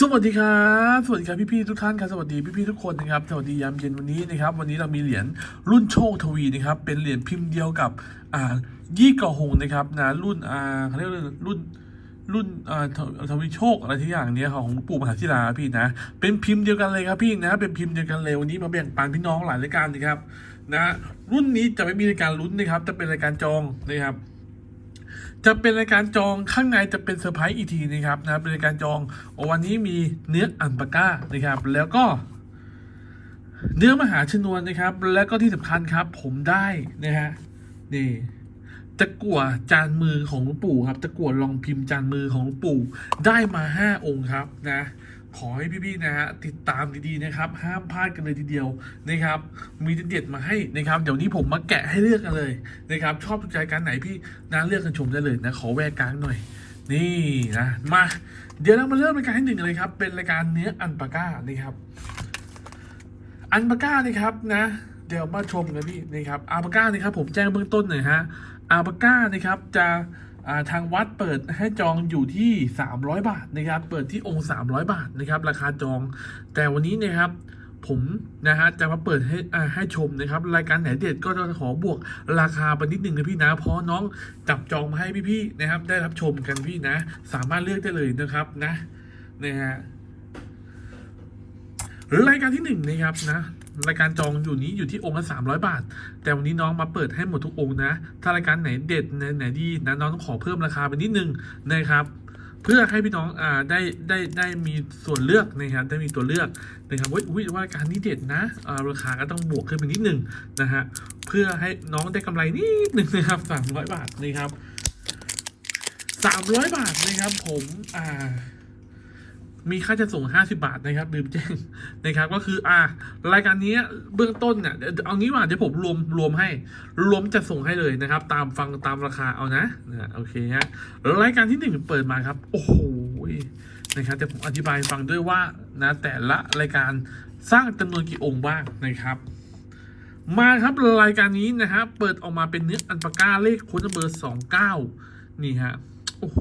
สวัสดีครับสวัสดีครับพี่ๆทุกท่านครับสวัสดีพี่ๆทุกคนนะครับสวัสดียามเย็นวันนี้นะครับ วันนี้เรามีเหรียญรุ่นโชคทวีนะครับ เป็นเหรียญพิมพ์เดียวกับอ่ายี่กาหงนะครับนะรุ่นอ่าเขาเรียกว่ารุ่นรุ่นอ่าทวีโชคอะไรที่อย่างเนี้ยครับของหลวงปู่มหาศิลาพี่นะ เป็นพิมพ์เดียวกันเลยครับพี่นะ เป็นพิมพ์เดียวกันเลยวันนี้มาแบ่งปันพี่น้องหลายรายการนะครับนะ รุ่นนี้จะไม่มีรายการลุ้นนะครับ จะเป็นรายการจองนะครับ จะเป็นรายการจองข้างในจะเป็นเซอร์ไพรส์อีกทีนะครับนะเป็นรายการจองวันนี้มีเนื้ออันปาก้านะครับ แล้วก็ เนื้อมหาชนวนนะครับ แล้วก็ที่สำคัญครับ ผมได้นะฮะนี่ตะกั่วจานมือของหลวงปู่ครับตะกั่วรองพิมพ์จานมือของหลวงปู่ได้มาห้าองค์ครับนะ ขอให้พี่ๆนะฮะติดตามดีๆนะครับ ห้ามพลาดกันเลยทีเดียวนะครับ มีเด็ดๆมาให้นะครับ เดี๋ยวนี้ผมมาแกะให้เลือกกันเลยนะครับ ชอบใจการไหนพี่นะเลือกกันชมได้เลยนะ ขอแวกกลางหน่อย นี่นะมา เดี๋ยวเรามาเริ่มรายการที่หนึ่งเลยครับ เป็นรายการเนื้ออันปาก้านะครับ อันปาก้านะครับนะ เดี๋ยวมาชมกันพี่นะครับอาปาก้านะครับผมแจ้งเบื้องต้นหน่อยฮะอาปาก้านะครับจะ ทางวัดเปิดให้จองอยู่ที่ 300 บาทนะครับ เปิดที่องค์ 300 บาทนะครับ ราคาจอง แต่วันนี้นะครับผมนะฮะจะมาเปิดให้ให้ชมนะครับ รายการไหนเด็ดก็จะขอบวกราคาไปนิดนึงนะพี่นะเพราะน้องจับจองมาให้พี่ๆนะครับ ได้รับชมกันพี่นะ สามารถเลือกได้เลยนะครับนะนะฮะรายการที่หนึ่งนะครับนะ รายการจองอยู่นี้อยู่ที่องค์ละสามร้อยบาท แต่วันนี้น้องมาเปิดให้หมดทุกองค์นะ ถ้ารายการไหนเด็ดไหนไหนดีนะน้องต้องขอเพิ่มราคาไปนิดนึงนะครับเพื่อให้พี่น้องอ่าได้ได้ได้มีส่วนเลือกนะครับได้มีตัวเลือกนะครับว่าอุ้ยว่ารายการนี้เด็ดนะอ่าราคาก็ต้องบวกขึ้นไปนิดนึงนะฮะเพื่อให้น้องได้กำไรนิดนึงนะครับสามร้อยบาทนะครับสามร้อยบาทนะครับผมอ่า มีค่าจะส่ง 50 บาทนะครับลืมแจ้งนะครับ ก็คืออ่ารายการนี้เบื้องต้นเนี่ยเอางี้ว่าเดี๋ยวผมรวมรวมให้ รวมจะส่งให้เลยนะครับ ตามฟังตามราคาเอานะนะโอเคฮะรายการที่หนึ่งเปิดมาครับ โอ้โหนะครับแต่ผมอธิบายฟังด้วยว่านะแต่ละรายการสร้างจำนวนกี่องค์บ้างนะครับมาครับรายการนี้นะฮะเปิดออกมาเป็นเนื้ออันปาก้าเลขค้นเบอร์สองเก้านี่ฮะโอ้โห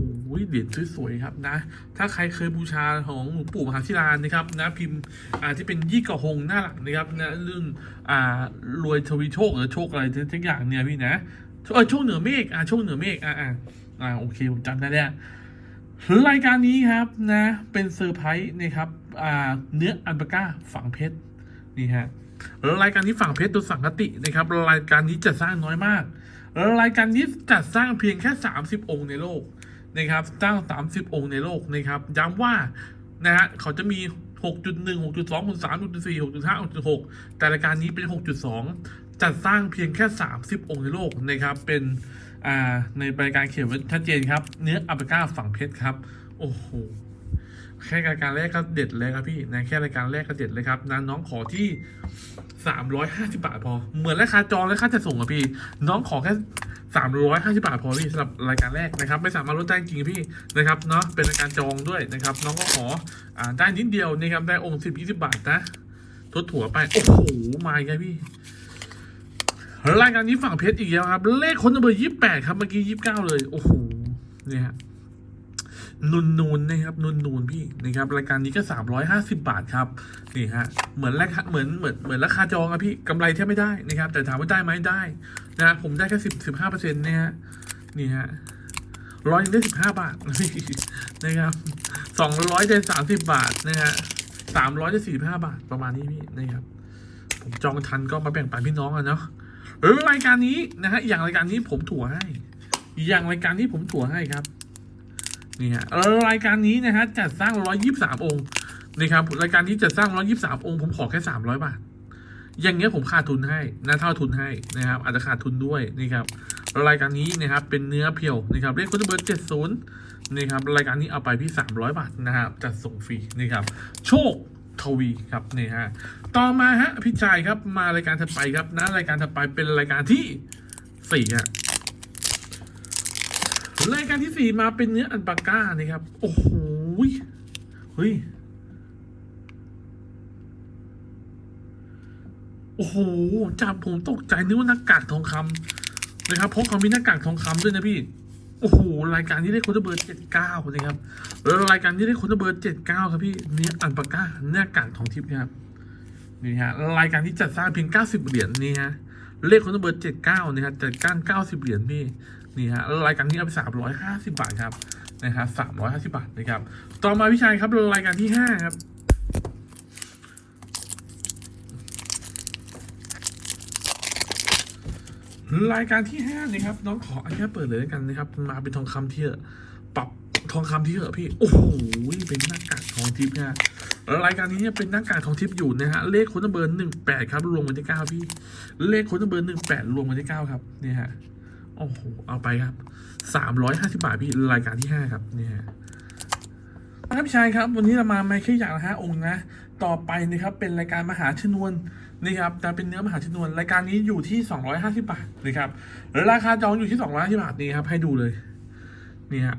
เหรียญสวยๆครับนะ ถ้าใครเคยบูชาของหลวงปู่มหาศิลานะครับนะพิมพ์อ่าที่เป็นยี่กาหงหน้าหลังนะครับนะเรื่องอ่ารวยทวีโชคหรือโชคอะไรทั้งอย่างเนี่ยพี่นะเออโชคเหนือเมฆอ่าโชคเหนือเมฆอ่าอ่าอ่าโอเคผมจำได้แล้วรายการนี้ครับนะเป็นเซอร์ไพรส์นะครับอ่าเนื้ออันปาก้าฝังเพชรนี่ฮะรายการนี้ฝังเพชรตัวสังกตินะครับรายการนี้จะสร้างน้อยมากรายการนี้จัดสร้างเพียงแค่ 30 องค์ในโลก นะครับสร้าง30 องค์ในโลกนะครับ ย้ำว่านะฮะเขาจะมี 6.1 6.2 6.3 6.4 6.5 6.6 แต่รายการนี้เป็น 6.2 จัดสร้างเพียงแค่ 30 องค์ในโลกนะครับ เป็นอ่าในรายการเขียนไว้ชัดเจนครับ เนื้ออัปก้าฝั่งเพชรครับ โอ้โหแค่รายการแรกก็เด็ดเลยครับพี่นะแค่รายการแรกก็เด็ดเลยครับนะน้องขอที่ สามร้อยห้าสิบาทพอ เหมือนราคาจองและค่าจะส่งอะพี่ น้องขอแค่สามร้อยห้าสิบาทพอพี่สำหรับรายการแรกนะครับ ไม่สามารถลดได้จริงพี่นะครับเนาะเป็นรายการจองด้วยนะครับ น้องก็ขออ่าได้นิดเดียวนะครับได้องค์สิบยี่สิบาทนะทดถั่วไป โอ้โหมาอีกแล้วพี่รายการนี้ฝั่งเพชรอีกแล้วครับ เลขคนเบอร์ยี่สิบแปดครับเมื่อกี้ยี่สิบเก้าเลย โอ้โหเนี่ยฮะ นูนนูนๆนะครับนูนนูนๆพี่นะครับรายการนี้ก็สามร้อยห้าสิบาทครับนี่ฮะเหมือนราคาเหมือนเหมือนเหมือนราคาจองอะพี่กำไรแทบไม่ได้นะครับ แต่ถามว่าได้ไหมได้นะผมได้แค่สิบสิบห้าเปอร์เซ็นต์เนี่ยฮะนี่ฮะร้อยได้สิบห้าบาทนะครับสองร้อยได้สามสิบบาทนะฮะสามร้อยได้สี่ห้าบาทประมาณนี้พี่นะครับผมจองทันก็มาแบ่งปันพี่น้องอะเนาะเออรายการนี้นะฮะอย่างรายการนี้ผมถั่วให้ อย่างรายการที่ผมถั่วให้ครับ นี่ฮะรายการนี้นะฮะจัดสร้าง 123 องค์นะครับรายการนี้จัดสร้าง 123 องค์ผมขอแค่ 300 บาท อย่างเงี้ยผมขาดทุนให้นะเท่าทุนให้นะครับ อาจจะขาดทุนด้วยนะครับรายการนี้นะครับเป็นเนื้อเพียวนะครับเลขคุณเบอร์70นะครับรายการนี้เอาไปพี่ 300 บาทนะครับจัดส่งฟรีนะครับโชคทวีครับนี่ฮะต่อมาฮะพี่ชายครับมารายการถัดไปครับนะรายการถัดไปเป็นรายการที่สี่ฮะ รายการที่สี่มาเป็นเนื้ออันปาก้านะครับ โอ้โหเฮ้ยโอ้โหจับผมตกใจนึกว่าหน้ากากทองคำนะครับเพราะเขามีหน้ากากทองคำด้วยนะพี่โอ้โหรายการที่ได้ค้ดเบอร์เจ็ดเก้านะครับแล้วรายการที่ได้ค้ดเบอร์เจ็ดเก้าครับพี่เนี่ยอันปากกาเนี่ยกาดของทิพย์นะครับนี่ฮะรายการที่จัดสร้างเพียงเก้าสิบเหรียญนี่ฮะเลขค้ดเบอร์เจ็ดเก้านะครับจัดก้านเก้าสิบเหรียญพี่ นี่ฮะรายการนี้เอาไปสามร้อยห้าสิบบาทครับนะครับสามร้อยห้าสิบาทนะครับ ต่อมาพี่ชายครับรายการที่ห้าครับรายการที่ห้านะครับ น้องขออนุญาตเปิดเลยแล้วกันนะครับ มาเป็นทองคำที่เอะปรับทองคำที่เหอะพี่ โอ้โหเป็นหน้ากากทองทิพย์นะรายการนี้เนี่ยเป็นหน้ากากทองทิพย์อยู่นะฮะเลขค้ดเบอร์หนึ่งแปดครับรวมวันที่เก้าพี่ เลขค้ดเบอร์หนึ่งแปดรวมวันที่เก้าครับเนี่ยฮะ โอ้โหเอาไปครับสามร้อยห้าสิบาทพี่รายการที่ห้าครับเนี่ยฮะครับพี่ชายครับ วันนี้เรามาไม่แค่อย่างละห้าองค์นะ ต่อไปนะครับเป็นรายการมหาชนวนนี่ครับแต่เป็นเนื้อมหาชนวนรายการนี้อยู่ที่ 250 บาทนะครับราคาจองอยู่ที่250บาทนี่ครับ ให้ดูเลยนี่ฮะ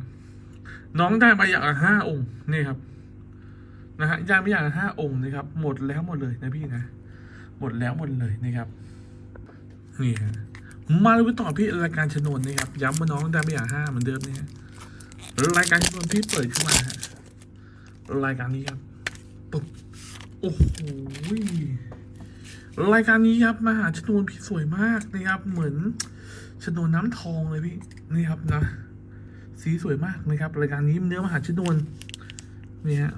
น้องได้มาอย่างละห้าองค์นี่ครับนะฮะย่างไปอย่างละห้าองค์นะครับ หมดแล้วหมดเลยนะพี่นะ หมดแล้วหมดเลยนะครับนี่ฮะ มาเลยต่อพี่รายการชนวนนะครับย้ำว่าน้องได้ไปอย่างห้าเหมือนเดิมเนี่ยรายการชนวนที่เปิดขึ้นมาฮะรายการนี้ครับปุ๊บโอ้โหรายการนี้ครับมหาชนวนพี่สวยมากนะครับ เหมือนชนวนน้ำทองเลยพี่นี่ครับนะ สีสวยมากนะครับ รายการนี้เนื้อมหาชนวนนี่ฮะ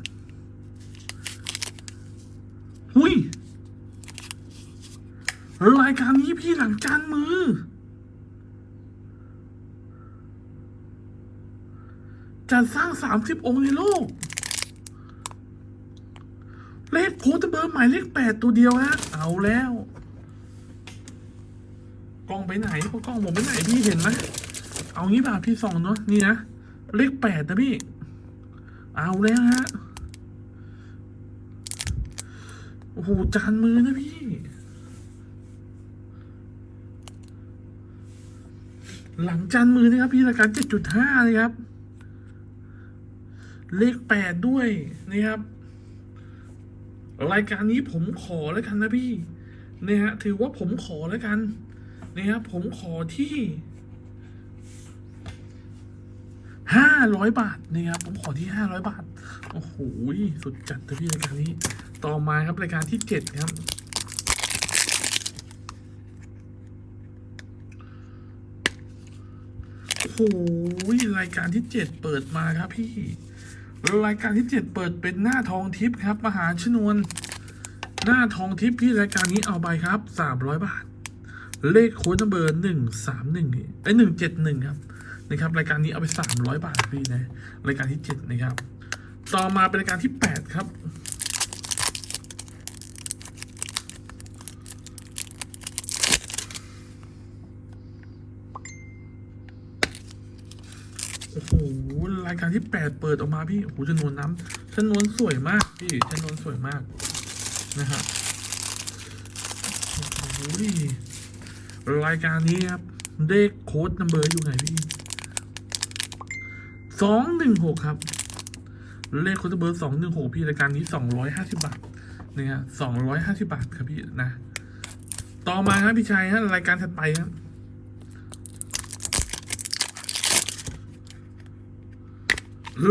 หุย รายการนี้พี่หลังจานมือ จะสร้างสามสิบองค์ในโลก เลขโค้ดเบอร์หมายเลขแปดตัวเดียวฮะ เอาแล้ว กล้องไปไหนพวกกล้องผมไปไหนพี่เห็นไหมเอางี้ป่ะพี่ส่องเนาะนี่นะ เลขแปดนะพี่ เอาแล้วฮะ โอ้โหจานมือนะพี่ หลังจานมือนะครับพี่รายการเจ็ดจุดห้าเลยครับ เลขแปดด้วยนะครับ รายการนี้ผมขอแล้วกันนะพี่นี่ยฮะถือว่าผมขอแล้วกันนี่ยฮะผมขอที่ห้าร้อยบาทนี่ยครับผมขอที่ห้าร้อยบาท โอ้โหสุดจัดเลยพี่รายการนี้ ต่อมาครับรายการที่เจ็ดครับ โอ้โหรายการที่เจ็ดเปิดมาครับพี่ รายการที่เจ็ดเปิดเป็นหน้าทองทิพย์ครับมหาชนวน หน้าทองทิพย์พี่รายการนี้เอาไปครับสามร้อยบาท เลขโค้ดเบอร์หนึ่งสามหนึ่งไอหนึ่งเจ็ดหนึ่งครับนะครับ รายการนี้เอาไปสามร้อยบาทพี่นะรายการที่เจ็ดนะครับ ต่อมาเป็นรายการที่แปดครับ โอ้โหรายการที่แปดเปิดออกมาพี่โอ้โหจำนวนน้ำจำนวนสวยมากพี่จำนวนสวยมากนะฮะโอ้โหรายการนี้ครับเลขโค้ดนัมเบอร์อยู่ไหนพี่สองหนึ่งหกครับ เลขโค้ดนัมเบอร์สองหนึ่งหกพี่รายการนี้สองร้อยห้าสิบบาทเนี่ยสองร้อยห้าสิบาทครับพี่นะ ต่อมาครับพี่ชัยฮะรายการถัดไปครับ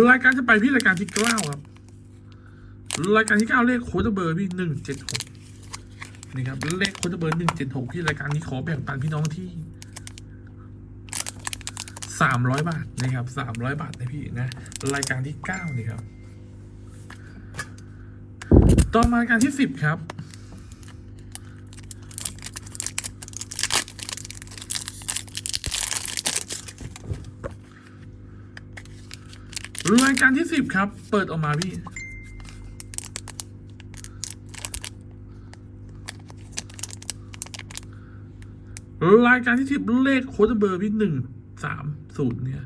รายการจะไปพี่รายการที่เก้าครับ รายการที่เก้าเลขโค้ดเบอร์พี่หนึ่งเจ็ดหกนี่ครับเลขโค้ดเบอร์หนึ่งเจ็ดหกพี่รายการนี้ขอแบ่งปันพี่น้องที่สามร้อยบาทนะครับสามร้อยบาทนะพี่นะ รายการที่เก้านี่ครับ ต่อมาการที่สิบครับ รายการที่สิบครับ เปิดออกมาพี่ รายการที่สิบเลขโค้ดเบอร์พี่หนึ่งสามศูนย์เนี่ย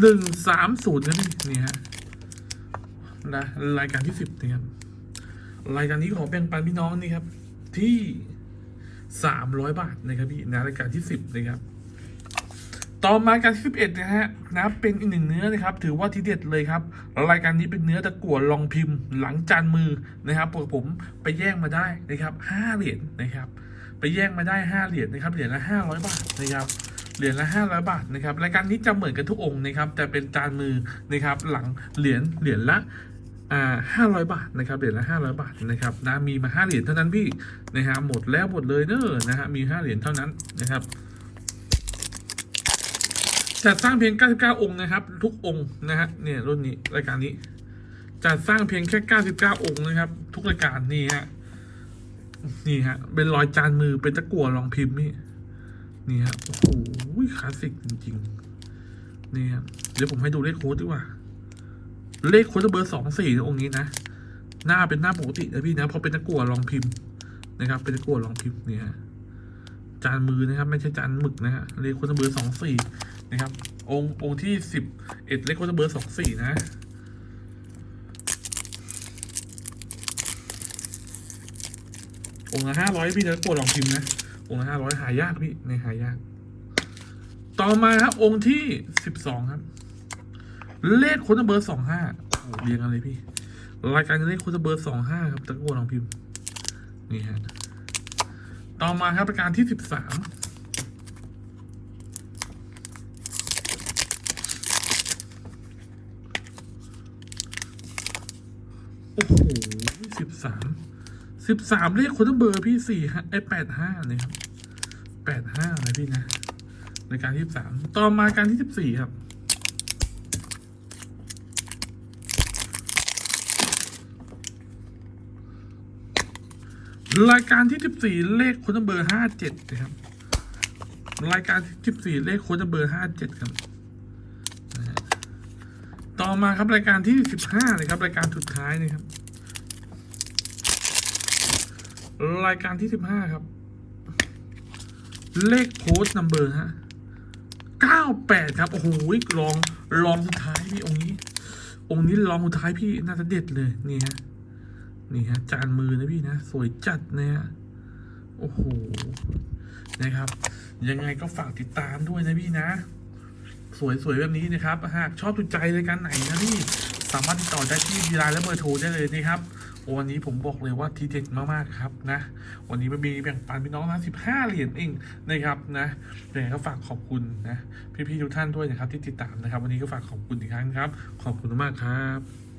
หนึ่งสามศูนย์นะพี่เนี่ยฮะนะรายการที่สิบนะครับรายการนี้ขอแบ่งปันพี่น้องนี่ครับ ที่สามร้อยบาทนะครับพี่นะรายการที่สิบนะครับ ต่อมาการที่11นะฮะนะเป็นอีกหนึ่งเนื้อนะครับ ถือว่าทีเด็ดเลยครับรายการนี้เป็นเนื้อตะกั่วลองพิมพ์ หลังจานมือนะครับผมผมไปแย่งมาได้นะครับห้าเหรียญนะครับ ไปแย่งมาได้ห้าเหรียญนะครับเหรียญละห้าร้อยบาทนะครับเหรียญละห้าร้อยบาทนะครับรายการนี้จะเหมือนกันทุกองค์นะครับ แต่เป็นจานมือนะครับ หลังเหรียญเหรียญละอ่าห้าร้อยบาทนะครับเหรียญละห้าร้อยบาทนะครับนะมีมาห้าเหรียญเท่านั้นพี่นะฮะหมดแล้วหมดเลยเนอะนะฮะมีห้าเหรียญเท่านั้นนะครับ จัดสร้างเพียง 99 องค์นะครับ ทุกองค์นะฮะเนี่ยรุ่นนี้รายการนี้จัดสร้างเพียงแค่ 99 องค์นะครับ ทุกรายการนี่ฮะนี่ฮะ เป็นรอยจานมือเป็นตะกั่วรองพิมพ์นี่นี่ฮะโอ้โหคลาสสิกจริงๆนี่ฮะเดี๋ยวผมให้ดูเลขโค้ดดีกว่า เลขโค้ดเบอร์สองสี่องค์นี้นะหน้าเป็นหน้าปกตินะพี่นะเพราะเป็นตะกั่วรองพิมพ์นะครับ เป็นตะกั่วรองพิมพ์นี่ฮะ จานมือนะครับ ไม่ใช่จานหมึกนะฮะเลขโค้ดเบอร์สองสี่นะครับ องค์องค์ที่สิบเอ็ดเลขวัตเบอร์สองสี่นะองค์ละห้าร้อยพี่เดี๋ยวโปรดลองพิมพ์นะองค์ละห้าร้อยหายากพี่ในหายาก ต่อมาครับองค์ที่สิบสองครับ เลขคนเบอร์สองห้าโอ้เรียงกันเลยพี่ รายการเลขคนเบอร์สองห้าครับตะโกนลองพิมพ์ นี่ฮะ ต่อมาครับปรายการที่สิบสามโอ้โหสิบสามสิบสามเลขคนเบอร์พี่สี่ฮะไอแปดห้าเลยครับแปดห้านะพี่นะ ในการที่สิบสามต่อมาการที่สิบสี่ครับ รายการที่สิบสี่เลขคนเบอร์ห้าเจ็ดนะครับ รายการที่สิบสี่เลขคนเบอร์ห้าเจ็ดครับ ต่อมาครับรายการที่สิบห้าเลยครับรายการสุดท้ายนะครับ รายการที่สิบห้าครับ เลขโค้ดนัมเบอร์ฮะเก้าแปดครับ โอ้โหลองลองสุดท้ายพี่องค์นี้ องค์นี้ลองสุดท้ายพี่น่าจะเด็ดเลยนี่ฮะ นี่ฮะจานมือนะพี่นะ สวยจัดนะฮะโอ้โหนะครับ ยังไงก็ฝากติดตามด้วยนะพี่นะ สวยๆแบบนี้นะครับ หากชอบถูกใจรายการไหนนะพี่ สามารถติดต่อได้ที่ดีไลน์และเบอร์โทรได้เลยนะครับวันนี้ผมบอกเลยว่าทีเด็ดมากๆครับนะ วันนี้มันมีแบ่งปันพี่น้องนะสิบห้าเหรียญเองนะครับนะยังไงก็ฝากขอบคุณนะพี่ๆทุกท่านด้วยนะครับที่ติดตามนะครับ วันนี้ก็ฝากขอบคุณอีกครั้งครับ ขอบคุณมากครับ